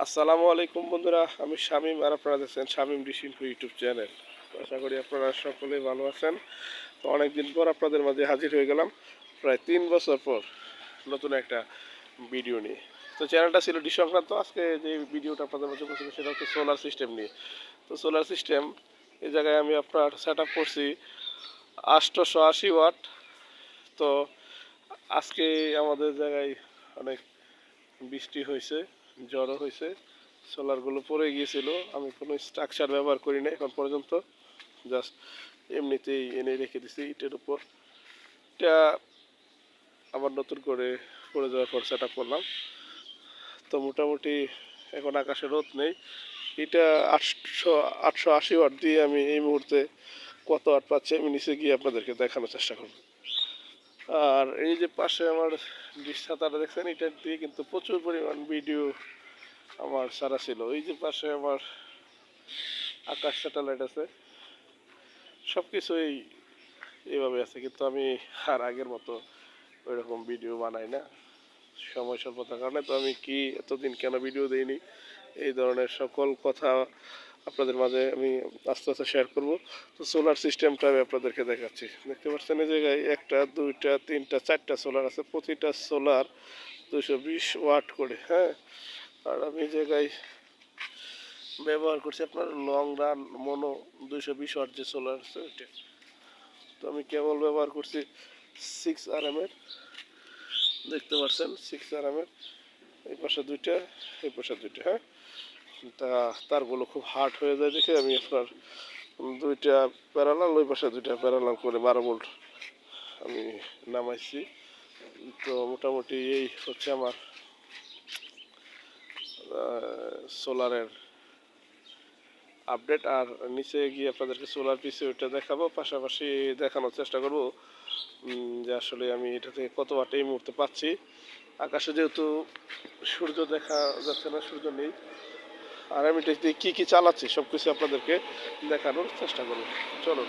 আসসালামু আলাইকুম বন্ধুরা, আমি শামীম আর আপনারা দেখছেন শামীম ডিসিনফো ইউটিউব চ্যানেল। আশা করি আপনারা সকলেই ভালো আছেন। তো অনেকদিন পর আপনাদের মাঝে হাজির হয়ে গেলাম, প্রায় তিন বছর পর নতুন একটা ভিডিও নিয়ে। তো চ্যানেলটা ছিল ডি সংক্রান্ত আজকে যে ভিডিওটা আপনাদের মাঝে করছিল সেটা হচ্ছে সোলার সিস্টেম নিয়ে। তো সোলার সিস্টেম এই জায়গায় আমি আপনার সেট আপ করছি আটশোশো আশি ওয়াট তো আজকে আমাদের জায়গায় অনেক বৃষ্টি হয়েছে। জ্বরও হয়েছে, সোলারগুলো পড়ে গিয়েছিল, আমি কোনো স্ট্রাকচার ব্যবহার করি না এখন পর্যন্ত জাস্ট এমনিতেই এনে রেখে দিছি ইটের উপর। এটা আবার নতুন করে পড়ে যাওয়ার পর সেট করলাম। তো মোটামুটি এখন আকাশে রোদ নেই। এটা আটশো আটশো আশি ওয়াট দিয়ে আমি এই মুহূর্তে কত ওয়াট পাচ্ছি আমি নিচে গিয়ে আপনাদেরকে দেখানোর চেষ্টা করব। আর এই যে পাশে আমার ডিশ ছাতাটা দেখছেন, এটা দিয়ে কিন্তু প্রচুর পরিমাণ ভিডিও আমার সারা ছিল। এই যে পাশে আমার আকাশ স্যাটেলাইট আছে সব কিছুই এইভাবে আছে, কিন্তু আমি আর আগের মতো ওই রকম ভিডিও বানাই না। সময় স্বল্পতার কারণে তো আমি কি এতদিন কেন ভিডিও দেইনি? এই ধরনের সকল কথা আপনাদের মাঝে আমি আস্তে আস্তে শেয়ার করব। তো সোলার সিস্টেমটা আমি আপনাদেরকে দেখাচ্ছি। দেখতে পাচ্ছেন এই জায়গায় একটা, দুইটা, তিনটা, চারটা সোলার আছে। প্রতিটা সোলার দুশো বিশ ওয়াট করে হ্যাঁ? আর আমি জায়গায় ব্যবহার করছি আপনার লং রান মনো দুইশো বিশ ওয়াট যে সোলার আছে ওইটা। তো আমি কেবল ব্যবহার করছি সিক্স আর এম এর। দেখতে পাচ্ছেন সিক্স আর এম এর। এই পাশে দুইটা, এই পাশে দুইটা হ্যাঁ? তা তারগুলো খুব হার্ড হয়ে যায় দেখে আমি আপনার দুইটা প্যারালাল, ওই পাশে দুইটা প্যারালাল করে বারো ভোল্ট আমি নামাইছি। তো মোটামুটি এই হচ্ছে আমার সোলারের আপডেট আর নিচে গিয়ে আপনাদেরকে সোলার পিসে ওইটা দেখাবো, পাশাপাশি দেখানোর চেষ্টা করব যে আসলে আমি এটা থেকে কত এই মুহূর্তে পাচ্ছি। আকাশে যেহেতু সূর্য দেখা যাচ্ছে না, সূর্য নেই আর আমি কী কী চালাচ্ছি সব কিছু আপনাদেরকে দেখানোর চেষ্টা করব। চলুন।